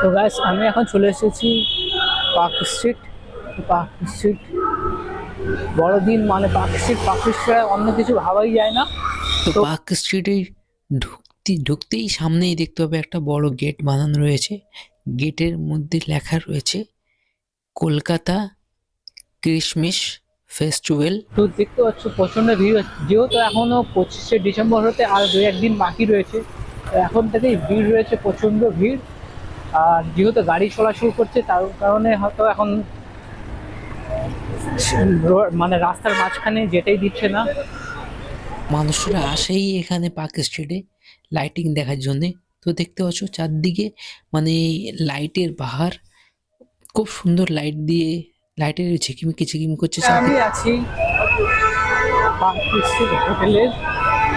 তো গাইস আমি এখন চলে এসেছি পার্ক স্ট্রিট পার্ক স্ট্রিট বড়দিন মানে পার্ক স্ট্রিট পার্ক স্ট্রিট অন্য কিছু ভাবাই যায় না। তো পার্ক স্ট্রিটে ঢুকতে ঢুকতেই সামনেই দেখতে হবে একটা বড় গেট বানানো রয়েছে। গেটের মধ্যে লেখা রয়েছে কলকাতা ক্রিসমিস ফেস্টিভ্যাল তো দেখতে পাচ্ছ প্রচণ্ড ভিড় হচ্ছে। যেহেতু এখনও পঁচিশে ডিসেম্বর হতে আর দু একদিন বাকি রয়েছে এখন থেকেই ভিড় রয়েছে প্রচণ্ড ভিড়। আর যেহেতু গাড়ি চলাচল করছে তার কারণে হয়তো এখন মানে রাস্তার মাঝখানে যেটাই দিচ্ছে না। মানুষরা আসেই এখানে পার্ক স্ট্রিটে লাইটিং দেখার জন্যে। তো দেখতে পাচ্ছ চারদিকে মানে লাইটের বাহার খুব সুন্দর লাইট দিয়ে লাইটের ঝিকিমিকি ঝিকিমি করছে আমি চারদিকে। আছি। হোটেলের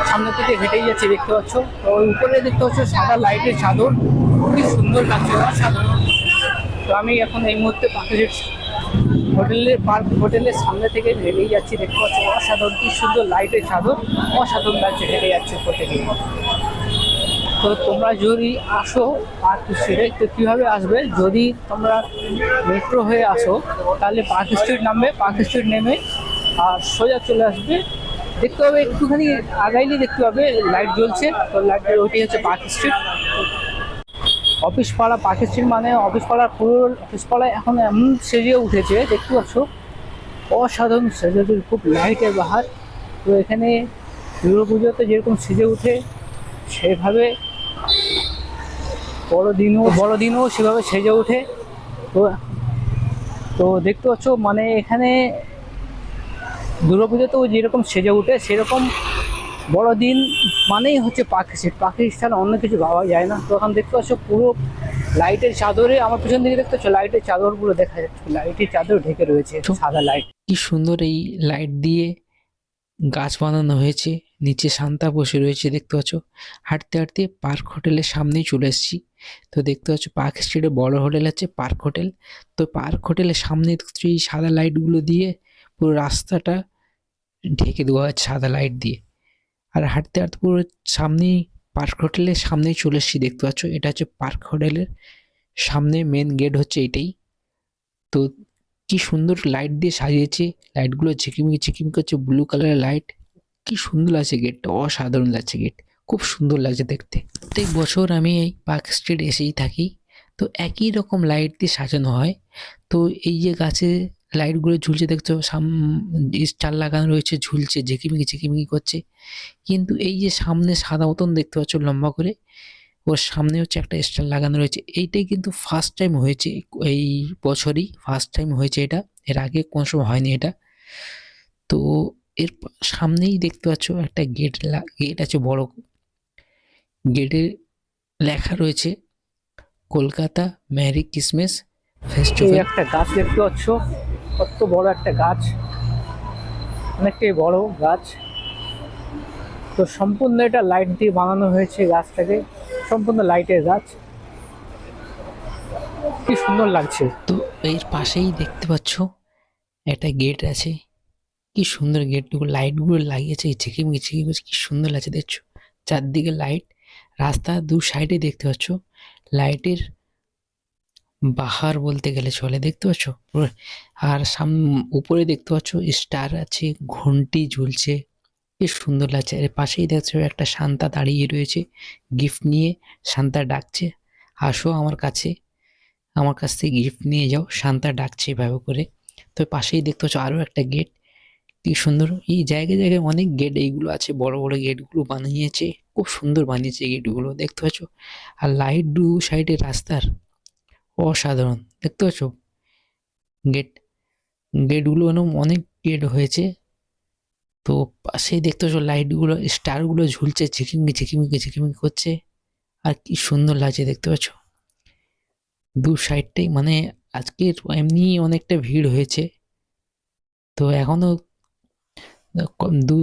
সামনে থেকে হেঁটেই যাচ্ছি দেখতে পাচ্ছ। তো ওই উপরে দেখতে পাচ্ছ সাদা লাইটের চাদর। খুবই সুন্দর লাগছে, অসাধারণ। তো আমি এখন এই মুহূর্তে স্ট্রিট হোটেলের পার্ক, হোটেলের সামনে থেকে হেঁটেই যাচ্ছি, দেখতে পাচ্ছ অসাধারণ, কি সুন্দর লাইটের চাদর, অসাধারণ লাগছে হেঁটে যাচ্ছে উপর তো তোমরা যদি আসো পার্ক স্ট্রিটে তো কীভাবে আসবে? যদি তোমরা মেট্রো হয়ে আসো, তাহলে পার্ক স্ট্রিট নামবে পার্ক স্ট্রিট নেমে, আর সোজা চলে আসবে, দেখতে হবে একটুখানি আগাইলে দেখতে পাবে লাইট জ্বলছে, তো লাইটের ওইটি হচ্ছে পার্ক স্ট্রিট অফিস পাড়া স্ট্রিট মানে অফিস পাড়ার পুরো অফিস পাড়ায় এখন এমন সেজে উঠেছে, দেখতে পাচ্ছ? অসাধারণ সেজে খুব লাইটের বাহার। তো এখানে দুর্গা পুজোতে যেরকম সেজে উঠে, সেভাবে বড়দিনও বড়দিনও সেভাবে সেজে ওঠে তো তো দেখতে পাচ্ছ মানে এখানে দুর্গাপুজোতেও যেরকম সেজে ওঠে সেরকম বড়দিন মানেই হচ্ছে পাকিস্তান পাকিস্তান অন্য কিছু ভাবা যায় না। তো এখন দেখতে পাচ্ছ পুরো লাইটের চাদরে আমার পিছন দিকে দেখতে পাচ্ছ লাইটের চাদরগুলো দেখা যাচ্ছে। লাইটের চাদর ঢেকে রয়েছে সাদা লাইট কি সুন্দর এই লাইট দিয়ে গাছ বানানো হয়েছে। নিচে শান্তা বসে রয়েছে দেখতে পাচ্ছ। হাঁটতে হাঁটতে পার্ক হোটেলের সামনেই চলে এসেছি। তো দেখতে পাচ্ছ পার্ক স্ট্রিটে বড় হোটেল আছে পার্ক হোটেল। তো পার্ক হোটেলের সামনে এই সাদা লাইটগুলো দিয়ে পুরো রাস্তাটা ঢেকে দেওয়া হচ্ছে সাদা লাইট দিয়ে। আর হাঁটতে হাঁটতে পুরো সামনেই পার্ক হোটেলের সামনেই চলে এসেছি, দেখতে পাচ্ছ? এটা হচ্ছে পার্ক হোটেলের সামনে মেন গেট হচ্ছে এটাই। তো কি সুন্দর লাইট দিয়ে সাজিয়েছে লাইটগুলো ঝিকিমিকি ঝিকিমিকি করছে ব্লু কালারের লাইট কি সুন্দর লাগছে গেটটা অসাধারণ লাগছে গেট খুব সুন্দর লাগছে দেখতে। প্রত্যেক বছর আমি এই পার্ক স্ট্রিট এসেই থাকি। তো একই রকম লাইট দিয়ে সাজানো হয়। তো এই যে গাছে লাইটগুলো ঝুলছে, দেখছ? সাম স্টার লাগানো রয়েছে, ঝুলছে, ঝিকিমিকি ঝিকিমিকি করছে। কিন্তু এই যে সামনে সাদা মতন দেখতে পাচ্ছ লম্বা করে, ওর সামনে হচ্ছে একটা স্টার লাগানো রয়েছে। এইটাই কিন্তু ফার্স্ট টাইম হয়েছে এই বছরই ফার্স্ট টাইম হয়েছে এটা। এর আগে কোনো সময় হয়নি এটা। তো এর সামনেই দেখতে পাচ্ছ একটা গেট গেট আছে বড়। গেটে লেখা রয়েছে, কলকাতা ম্যারি ক্রিসমাস ফেস্টিভ্যাল একটা গাছ দেখতে পাচ্ছ। কত বড় একটা গাছ। অনেকটাই বড় গাছ। তো সম্পূর্ণ এটা লাইট দিয়ে বানানো হয়েছে গাছটাকে। সম্পূর্ণ লাইটের গাছ। কি সুন্দর লাগছে। তো এর পাশেই দেখতে পাচ্ছ, একটা গেট আছে। কি সুন্দর গেটগুলো, লাইটগুলো লাগিয়েছে। ঝিকিমিকি ঝিকিমিকি, কি সুন্দর লাগছে দেখছ। চারদিকে লাইট রাস্তা দু সাইডে দেখতে পাচ্ছ। লাইটের বাহার বলতে গেলে চলে, দেখতে পাচ্ছ? আর সাম, উপরে দেখতে পাচ্ছ, স্টার আছে ঘন্টি ঝুলছে কি সুন্দর লাগছে। এর পাশেই দেখছ একটা শান্তা দাঁড়িয়ে রয়েছে, গিফট নিয়ে, শান্তা ডাকছে, আসো আমার কাছে, আমার কাছ থেকে গিফট নিয়ে যাও, শান্তা ডাকছে এভাবে করে। তো পাশেই দেখতে পাচ্ছ আরও একটা গেট, কি সুন্দর, এই জায়গায় জায়গায় অনেক গেট, এইগুলো আছে, বড় বড় গেটগুলো বানিয়েছে, খুব সুন্দর বানিয়েছে গেটগুলো, দেখতে পাচ্ছ? আর লাইট দু সাইডে রাস্তার অসাধারণ। দেখতে পাচ্ছ? গেট গেটগুলো এরকম অনেক গেট হয়েছে। তো পাশেই দেখতে পাচ্ছ লাইটগুলো স্টারগুলো ঝুলছে, ঝিকিমিকি ঝিকিমিকি ঝিকিমিকি করছে। আর কি সুন্দর লাগছে, দেখতে পাচ্ছ? দু সাইডটাই মানে আজকের এমনি অনেকটা ভিড় হয়েছে। তো এখনও দু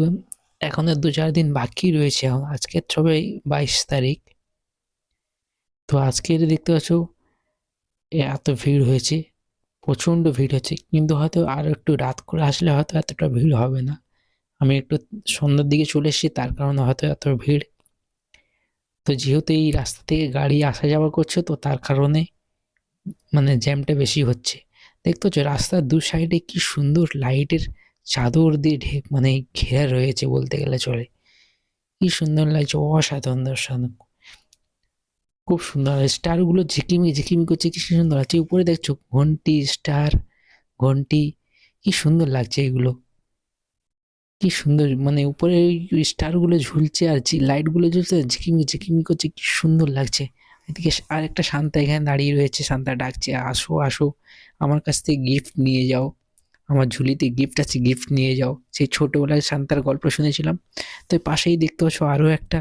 এখনও দু চার দিন বাকি রয়েছে। আজকের সবে বাইশ তারিখ। তো আজকের দেখতে পাচ্ছ এত ভিড় হয়েছে, প্রচণ্ড ভিড় হচ্ছে কিন্তু হয়তো আর একটু রাত করে আসলে হয়তো এতটা ভিড় হবে না। আমি একটু সন্ধ্যার দিকে চলে এসেছি, তার কারণে হয়তো এত ভিড়। তো যেহেতু এই রাস্তা থেকে গাড়ি আসা যাওয়া করছে, তো তার কারণে মানে জ্যামটা বেশি হচ্ছে। দেখতে পাচ্ছ, রাস্তার দু সাইডে কি সুন্দর লাইটের চাদর দিয়ে ঢেক মানে ঘেরা রয়েছে বলতে গেলে চলে। কি সুন্দর লাগছে, অসাধারণ দর্শন। খুব সুন্দর স্টারগুলো ঝিকিমি ঝিকিমি করছে, কি সুন্দর লাগছে। উপরে দেখছ, ঘন্টি, স্টার, ঘন্টি, কি সুন্দর লাগছে এগুলো। কি সুন্দর মানে উপরে ওই স্টারগুলো ঝুলছে আর লাইটগুলো ঝুলছে, ঝিকিমি ঝিকিমি করছে, কি সুন্দর লাগছে। এদিকে আর একটা শান্তা এখানে দাঁড়িয়ে রয়েছে, শান্তা ডাকছে, আসো আসো, আমার কাছ থেকে গিফট নিয়ে যাও। আমার ঝুলিতে গিফট আছে গিফট নিয়ে যাও। সেই ছোটোবেলায় শান্তার গল্প শুনেছিলাম। তো পাশেই দেখতে পাচ্ছ আরও একটা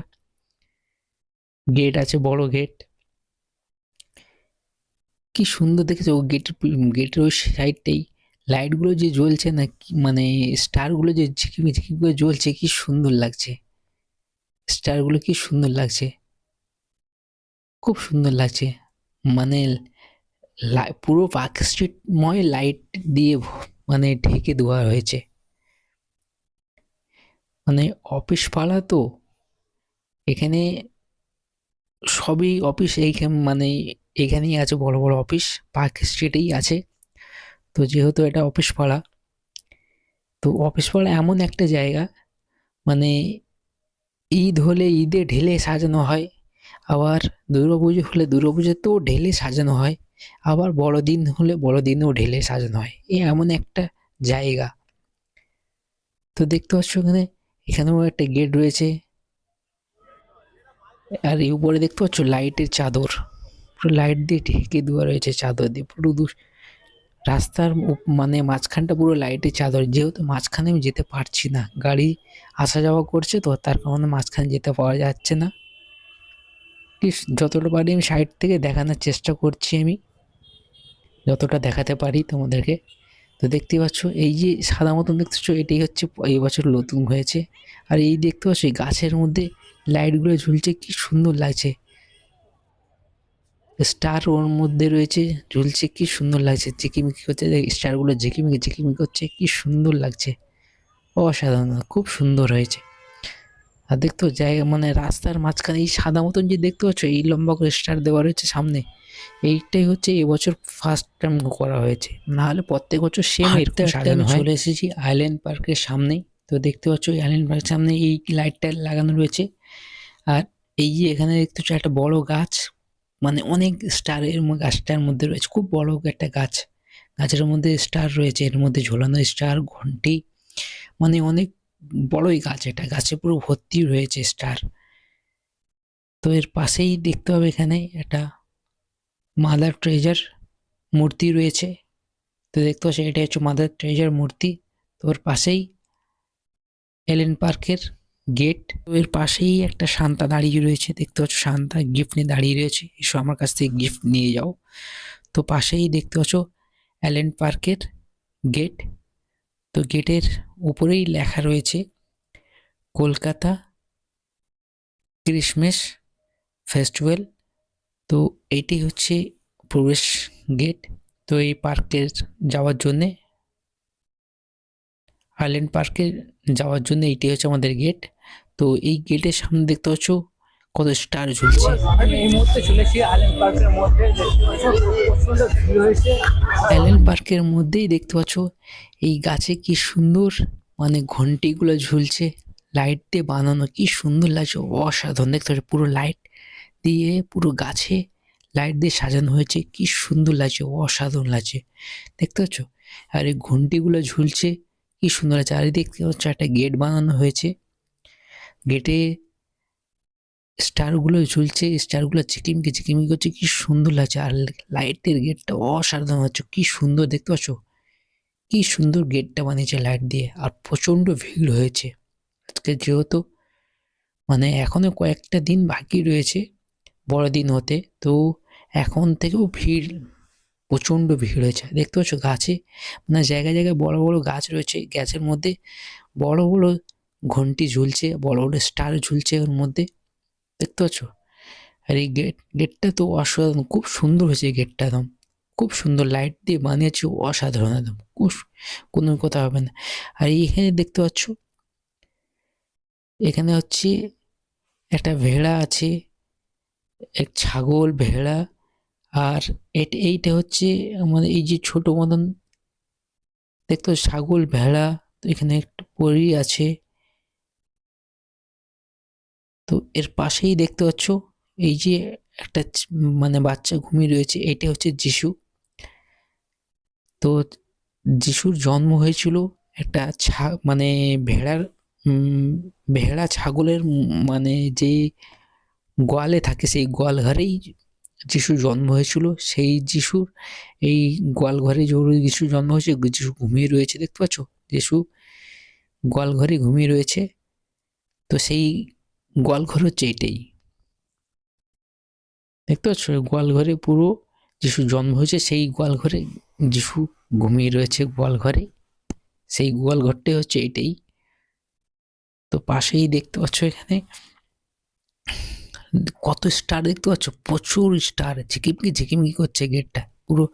গেট আছে, বড় গেট। কি সুন্দর দেখেছ ও গেটের গেটের ওই সাইডটাই। লাইটগুলো যে জ্বলছে না মানে স্টারগুলো যে ঝিকিমি ঝিকিমি করে জ্বলছে, কি সুন্দর লাগছে। স্টারগুলো কি সুন্দর লাগছে। খুব সুন্দর লাগছে। মানে পুরো পার্ক স্ট্রিটময় লাইট দিয়ে মানে ঢেকে দেওয়া হয়েছে। মানে অফিস পাড়া তো। এখানে সবই অফিস এইখানে মানে এখানেই আছে বড় বড় অফিস পার্ক স্ট্রিটেই আছে। তো যেহেতু এটা অফিস পাড়া, তো অফিস পাড়া এমন একটা জায়গা মানে ঈদ হলে ঈদে ঢেলে সাজানো হয়, আবার দুর্গাপুজো হলে দুর্গাপুজোতেও ঢেলে সাজানো হয়, আবার বড়দিন হলে বড়দিনেও ঢেলে সাজানো হয়। এ এমন একটা জায়গা। তো দেখতে পাচ্ছ এখানে, এখানেও একটা গেট রয়েছে। আর এই উপরে দেখতে পাচ্ছ লাইটের চাদর। পুরো লাইট দিয়ে ঢেকে দেওয়া রয়েছে চাদর দিয়ে। পুরো দু রাস্তার মানে মাঝখানটা পুরো লাইটের চাদর। যেহেতু মাঝখানে আমি যেতে পারছি না, গাড়ি আসা যাওয়া করছে তো তার কারণে মাঝখানে যেতে পাওয়া যাচ্ছে না। যতটা পারি আমি সাইড থেকে দেখানোর চেষ্টা করছি আমি। যতটা দেখাতে পারি তোমাদেরকে। তো দেখতে পাচ্ছ, এই যে সাদা মতন দেখতেছ এটাই হচ্ছে, এই বছর নতুন হয়েছে। আর এই দেখতে পাচ্ছ, এই গাছের মধ্যে লাইটগুলো ঝুলছে কি সুন্দর লাগছে। স্টার ওর মধ্যে রয়েছে ঝুলছে কি সুন্দর লাগছে। ঝিকিমিকি করছে স্টারগুলো ঝিকিমিকি ঝিকিমিকি করছে কি সুন্দর লাগছে। অসাধারণ খুব সুন্দর হয়েছে। আর দেখতো জায়গা মানে রাস্তার মাঝখানে এই সাদা মতন যে দেখতে পাচ্ছ এই লম্বা করে স্টার দেওয়া রয়েছে সামনে এইটাই হচ্ছে এবছর ফার্স্ট টাইম করা হয়েছে। না হলে প্রত্যেক বছর সেম এরকম সাজানো হয়। চলে এসেছি আইল্যান্ড পার্কের সামনেই। তো দেখতে পাচ্ছ আইল্যান্ড পার্কের সামনে এই লাইটটা লাগানো রয়েছে। আর এই যে এখানে দেখতে একটা বড় গাছ মানে অনেক স্টারের গাছটার মধ্যে রয়েছে, খুব বড় একটা গাছ। গাছের মধ্যে স্টার রয়েছে, এর মধ্যে ঝোলানো স্টার ঘন্টি মানে অনেক বড়ই গাছ এটা, গাছে পুরো ভর্তি রয়েছে স্টার তো এর পাশেই দেখতে হবে এখানে একটা মাদার ট্রেজার মূর্তি রয়েছে। তো দেখতে পাচ্ছি এটা হচ্ছে মাদার ট্রেজার মূর্তি। তো ওর পাশেই এলেন পার্কের গেট। এর পাশেই একটা শান্তা দাঁড়িয়ে রয়েছে, দেখতে পাচ্ছ শান্তা, গিফট নিয়ে দাঁড়িয়ে রয়েছে। এসো আমার কাছ থেকে গিফট নিয়ে যাও। তো পাশেই দেখতে পাচ্ছ অ্যালেন পার্কের গেট। তো গেটের উপরেই লেখা রয়েছে, কলকাতা ক্রিসমাস ফেস্টিভ্যাল। তো এটি হচ্ছে প্রবেশ গেট। তো এই পার্কের যাওয়ার জন্যে আইল্যান্ড পার্কে যাওয়ার জন্য এইটি হচ্ছে আমাদের গেট তো এই গেটের সামনে দেখতে পাচ্ছ কত স্টার ঝুলছে। আইল্যান্ড পার্কের মধ্যেই দেখতে পাচ্ছ এই গাছে কি সুন্দর মানে ঘন্টিগুলো ঝুলছে। লাইট দিয়ে বানানো কি সুন্দর লাগছে অসাধারণ। দেখতে পাচ্ছ পুরো লাইট দিয়ে পুরো গাছে লাইট দিয়ে সাজানো হয়েছে কি সুন্দর লাগছে অসাধারণ লাগছে। দেখতে পাচ্ছ? আর এই ঘন্টিগুলো ঝুলছে কি সুন্দর দেখতে পাচ্ছ একটা গেট বানানো হয়েছে। গেটে স্টারগুলো ঝুলছে। স্টারগুলো চিকিমিকি চিকিমিকি করছে। কি সুন্দর লাগছে। আর লাইটের গেটটা অসাধারণ হচ্ছে। কি সুন্দর দেখতে পাচ্ছ? কি সুন্দর গেটটা বানিয়েছে লাইট দিয়ে। আর প্রচণ্ড ভিড় হয়েছে। আজকে যেহেতু মানে এখনও কয়েকটা দিন বাকি রয়েছে বড়দিন হতে। তো এখন থেকেও ভিড় প্রচণ্ড ভিড় হয়েছে। দেখতে পাচ্ছ গাছে মানে জায়গায় জায়গায় বড় বড় গাছ রয়েছে। গাছের মধ্যে বড় বড় ঘন্টি ঝুলছে, বড় বড় স্টার ঝুলছে ওর মধ্যে। দেখতে পাচ্ছ? আর এই গেট, গেটটা তো অসাধারণ, খুব সুন্দর হয়েছে এই গেটটা একদম। খুব সুন্দর লাইট দিয়ে বানিয়েছে অসাধারণ একদম। কোনো কথা হবে না। আর এইখানে দেখতে পাচ্ছ? এখানে হচ্ছে একটা ভেড়া আছে, এক ছাগল, ভেড়া। আর এট, এইটা হচ্ছে আমাদের এই যে ছোট মতন দেখতে ছাগল, ভেড়া, তো এখানে একটা পরী আছে। তো এর পাশেই দেখতে পাচ্ছ, এই যে একটা মানে বাচ্চা ঘুমিয়ে রয়েছে এটা হচ্ছে যিশু। তো যিশুর জন্ম হয়েছিল একটা ছা মানে ভেড়ার ভেড়া ছাগলের মানে যে গোয়ালে থাকে, সেই গোয়াল ঘরেই যিশুর জন্ম হয়েছিল, সেই যিশুর এই গোয়াল ঘরে যিশু জন্ম হয়েছে, যিশু ঘুমিয়ে রয়েছে, দেখতে পাচ্ছ? যিশু গোয়াল ঘরে ঘুমিয়ে রয়েছে। তো সেই গোয়ালঘর হচ্ছে এটাই। দেখতে পাচ্ছ? গোয়াল ঘরে পুরো যিশু জন্ম হয়েছে, সেই গোয়াল ঘরে যিশু ঘুমিয়ে রয়েছে গোয়াল ঘরে সেই গোয়াল ঘরটাই হচ্ছে এটাই। তো পাশেই দেখতে পাচ্ছ এখানে কত স্টার দেখতে পাচ্ছ? প্রচুর স্টার ঝিকিমিকি ঝিকিমিকি করছে গেটটা পুরো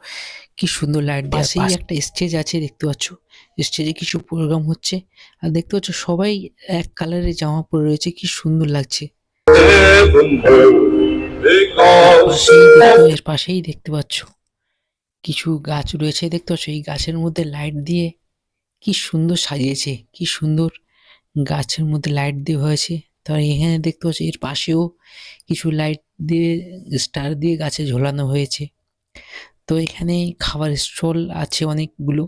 কি সুন্দর লাইট পাশেই একটা স্টেজ আছে দেখতে পাচ্ছ। স্টেজে কিছু প্রোগ্রাম হচ্ছে। আর দেখতে পাচ্ছ সবাই এক কালারের জামা পরে রয়েছে। কি সুন্দর লাগছে। এর পাশেই দেখতে পাচ্ছ। কিছু গাছ রয়েছে দেখতে পাচ্ছ। এই গাছের মধ্যে লাইট দিয়ে কি সুন্দর সাজিয়েছে। কি সুন্দর গাছের মধ্যে লাইট দিয়ে হয়েছে। তার এখানে দেখতে পাচ্ছ এর পাশেও কিছু লাইট দিয়ে স্টার দিয়ে গাছে ঝোলানো হয়েছে। তো এখানে খাবার স্টল আছে অনেকগুলো।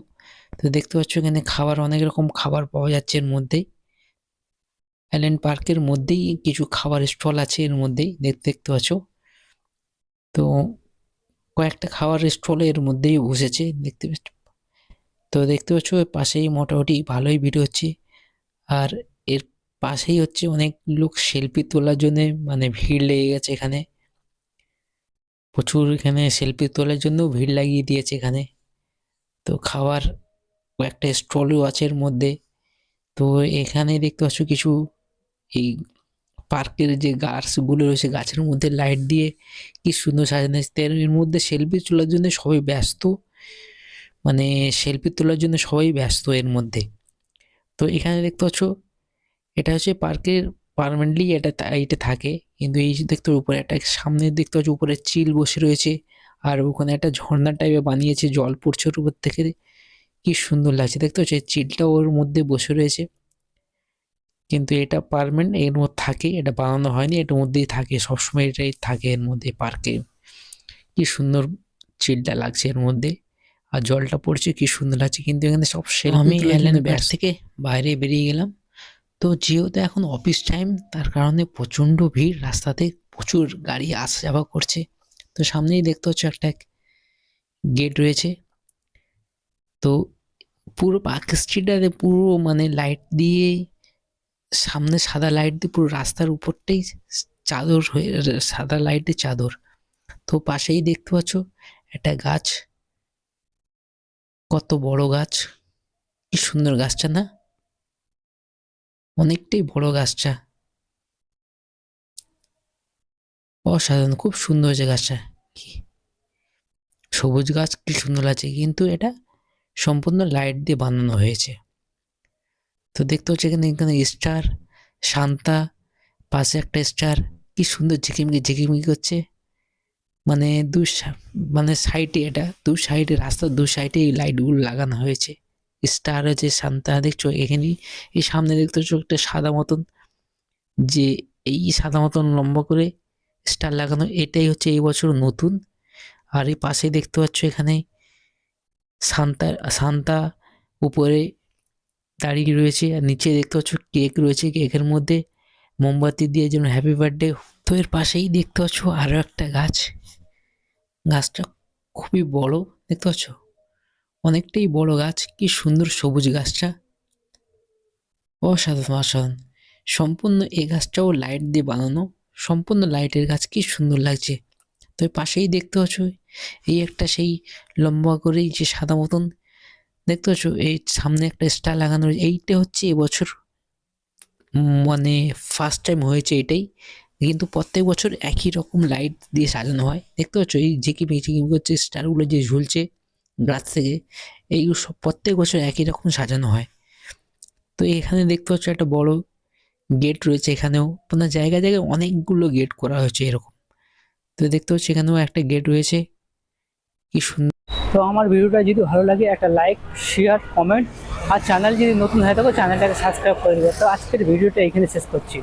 তো দেখতে পাচ্ছ এখানে খাবার, অনেক রকম খাবার পাওয়া যাচ্ছে এর মধ্যেই। আইল্যান্ড পার্কের মধ্যেই কিছু খাবার স্টল আছে এর মধ্যেই, দেখ- দেখতে পাচ্ছ। তো কয়েকটা খাবার স্টল এর মধ্যেই বসেছে, দেখতে পাচ্ছ। তো দেখতে পাচ্ছ পাশেই মোটামুটি ভালোই ভিড় হচ্ছে। আর এর পাশেই হচ্ছে অনেক লোক সেলফি তোলার জন্য মানে ভিড় লেগে গেছে এখানে। প্রচুর এখানে সেলফি তোলার জন্য ভিড় লাগিয়ে দিয়েছে এখানে। তো খাবার কয়েকটা স্টলও আছে এর মধ্যে। তো এখানে দেখতে পাচ্ছ কিছু এই পার্কের যে গাছগুলো রয়েছে, গাছের মধ্যে লাইট দিয়ে কি সুন্দর সাজানো। এর মধ্যে সেলফি তোলার জন্য সবাই ব্যস্ত। মানে সেলফি তোলার জন্য সবাই ব্যস্ত এর মধ্যে। তো এখানে দেখতে পাচ্ছ এটা হচ্ছে পার্কের পারমানেন্টলি এটা এটা থাকে। কিন্তু এই যে দেখতে উপরে একটা সামনে দেখতে পাচ্ছ উপরে চিল বসে রয়েছে। আর ওখানে একটা ঝর্ণা টাইপের বানিয়েছে জল পড়ছে ওর উপর থেকে। কি সুন্দর লাগছে দেখতে এই চিলটা ওর মধ্যে বসে রয়েছে। কিন্তু এটা পারমানেন্ট এর মধ্যে থাকে এটা বানানো হয়নি এটার মধ্যেই থাকে সবসময় এটাই থাকে এর মধ্যে পার্কে। কি সুন্দর চিলটা লাগছে এর মধ্যে। আর জলটা পড়ছে কি সুন্দর লাগছে। কিন্তু এখানে সব সেলফি আমি এলেন ব্যাট থেকে বাইরে বেরিয়ে গেলাম। তো যেহেতু এখন অফিস টাইম তার কারণে প্রচণ্ড ভিড়। রাস্তাতে প্রচুর গাড়ি আসা যাওয়া করছে। তো সামনেই দেখতে হচ্ছে একটা গেট রয়েছে। তো পুরো পার্ক স্ট্রিটটাতে পুরো মানে লাইট দিয়ে, সামনে সাদা লাইট দিয়ে পুরো রাস্তার উপরটাই চাদর হয়ে, সাদা লাইটের চাদর। তো পাশেই দেখতে পাচ্ছ একটা গাছ। কত বড় গাছ। কি সুন্দর গাছটা না? অনেকটাই বড় গাছটা। অসাধারণ, খুব সুন্দর হয়েছে গাছটা। সবুজ গাছ, কি সুন্দর আছে কিন্তু এটা সম্পূর্ণ লাইট দিয়ে বানানো হয়েছে। তো দেখতে হচ্ছে এখানে এখানে স্টার, শান্তা, পাশে একটা স্টার। কি সুন্দর ঝিকিমিকি ঝিকিমিকি করছে। মানে দু মানে সাইডে এটা, দু সাইডে, রাস্তার দু সাইডে এই লাইটগুলো লাগানো হয়েছে। স্টার আছে শান্তা, দেখছ? এখানে এই সামনে দেখতে একটা সাদা মতন যে এই সাদা মতন লম্বা করে স্টার লাগানো, এটাই হচ্ছে এই বছর নতুন। আর এই পাশে দেখতে পাচ্ছ এখানে সান্তা সান্তা উপরে দাঁড়িয়ে রয়েছে। আর নিচে দেখতে পাচ্ছ কেক রয়েছে, কেকের মধ্যে মোমবাতি দিয়ে যেন হ্যাপি বার্থডে তো এর পাশেই দেখতে পাচ্ছ আরও একটা গাছ। গাছটা খুবই বড়, দেখতে পাচ্ছ? অনেকটাই বড় গাছ, কি সুন্দর সবুজ গাছটা। অসাধারণ অসাধারণ। সম্পূর্ণ এই গাছটাও লাইট দিয়ে বানানো। সম্পূর্ণ লাইটের গাছ, কি সুন্দর লাগছে। তো পাশেই দেখতে পাচ্ছ, এই একটা সেই লম্বা করেই যে সাদা মতন, দেখতে পাচ্ছ, এই সামনে একটা স্টার লাগানো রয়েছে। এইটা হচ্ছে এবছর মানে ফার্স্ট টাইম হয়েছে এটাই। কিন্তু প্রত্যেক বছর একই রকম লাইট দিয়ে সাজানো হয়। দেখতে পাচ্ছ, এই ঝিকিমি ঝিকিমি করছে স্টারগুলো যে ঝুলছে। গাছ থেকে এইগুলো সব প্রত্যেক বছর একই রকম সাজানো হয়। তো এখানে দেখতে পাচ্ছ একটা বড় গেট রয়েছে এখানেও। মানে জায়গায় জায়গায় অনেকগুলো গেট করা হয়েছে এরকম। তো দেখতে পাচ্ছি এখানেও একটা গেট রয়েছে। কি সুন্দর তো আমার ভিডিওটা যদি ভালো লাগে একটা লাইক, শেয়ার, কমেন্ট আর চ্যানেল যদি নতুন হয়ে থাকো, চ্যানেলটাকে সাবস্ক্রাইব করে দেবে। তো আজকের ভিডিওটা এখানে শেষ করছি।